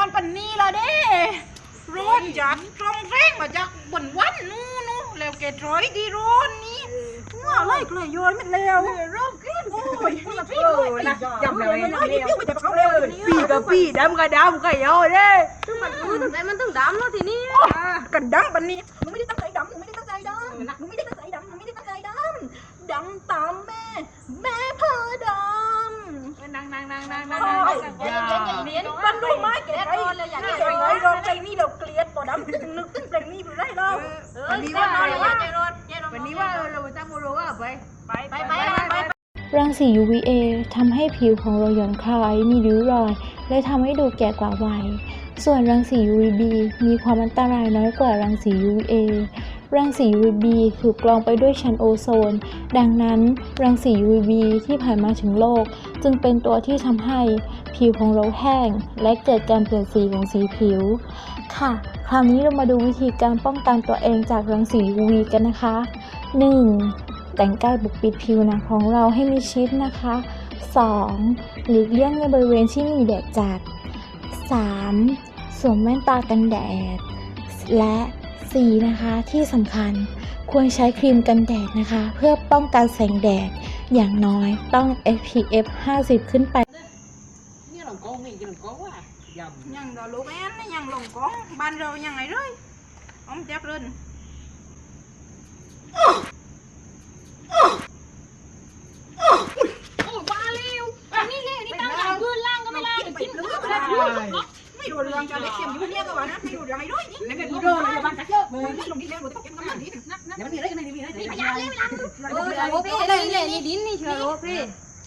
านปันนี้ละเด้ร้อนจากตรงแรงมาจากบนวันนู้นนู้นแล้วแกร้อยดีร้อนนี่ว่าอะไรก็เลยโยนมันแล้วร้อนขึ้นโอ้ยนี่พี่เลยนะจำเลยนะนี่พี่ไปจับเขาเร็วปีกับปีดำกับดำกับยอเด้มันอือตั้งแต่มันต้องดำแล้วทีนี้กันดำปันนี้หนูไม่ได้ตั้งใจดำหนูไม่ได้ตั้งใจดำหนูไม่ได้ตั้งใจดำหนูไม่ได้ตั้งใจดำดำตามแม่แม่พาดำนางนางนางนางนางโอ้ยอย่าเวันนี้ว่าวันนี้ว่าเราตั้งโมโรว่าไปไปไปไปไปรังสี UVA ทำให้ผิวของเราหย่อนคล้ายมีริ้วรอย และทำให้ดูแก่กว่าวัย ส่วนรังสี UVB มีความอันตรายน้อยกว่ารังสี UVA รังสี UVB ถูกกรองไปด้วยชั้นโอโซน ดังนั้น รังสี UVB ที่ผ่านมาถึงโลก จึงเป็นตัวที่ทำให้ผิวของเราแห้ง และเกิดการเปลี่ยนสีของสีผิว ค่ะ คราวนี้เรามาดูวิธีการป้องกันตัวเองจากรังสี UV กันนะคะ 1. แต่งกายปกปิดผิวหนังของเราให้มิชิดนะคะ 2. หลีกเลี่ยงในบริเวณที่มีแดดจัด 3. สวมแว่นตากันแดด และ 4. นะคะที่สำคัญควรใช้ครีมกันแดดนะคะ เพื่อป้องกันแสงแดดอย่างน้อยต้อง SPF 50 ขึ้นไป นี่หลงกงนี่หลงกงว่ะ ยำยังเราลูกแอนยังลงกองบ้านเรายังไงเลยอมจักรินโอ้บ้าเร็วอันนี้เร็วนี่ตั้งหลังคืนล่างก็ไม่ล่างกินเนื้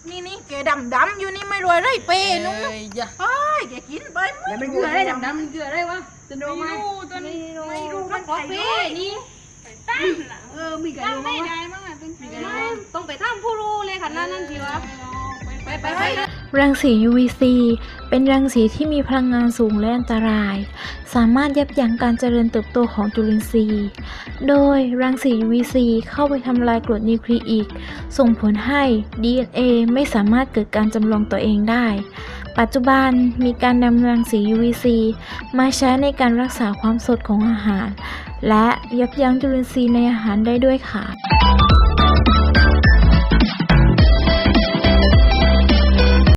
อไปแล้วไม่รู้เรื่องจะเล็กเสียงอยู่เนี่ยก็ว่านะไม่รู้เรื่องไอ้ด้วยนี่แล้วก็ดูโดนเลยบ้านกัดเยอะมึงไม่ลงที่เลี้ยงหนูต้องเก็บกำลังนี้เดี๋ยวมันมีอะไรกันในนี้มีอะไรนี่พยานเลยเออโอ้พี่นี่นี่นี่ดินนี่เชื่อโอ้พี่นี่นี่แกดำดำอยู่นี่ไม่รวยเลยเป้นุ้งอย่าไอ้แกกินไปแล้วมันคืออะไรดำดำมันคืออะไรวะจะโดนไหมตัวนี้ไม่รู้มันโอ้ใครพี่นี่เออมีกันตั้งไม่ได้มั้งอะเป็นต้องไปทำผู้รู้เลยขนาดนั้นทีวะไปไปไป รังสี UVC เป็นรังสีที่มีพลังงานสูงและอันตราย สามารถยับยั้งการเจริญเติบโตของจุลินทรีย์ โดยรังสี UVC เข้าไปทำลายกรดนิวคลีอิก ส่งผลให้ DNA ไม่สามารถเกิดการจำลองตัวเองได้ ปัจจุบันมีการนำรังสี UVC มาใช้ในการรักษาความสดของอาหาร และยับยั้งจุลินทรีย์ในอาหารได้ด้วยค่ะ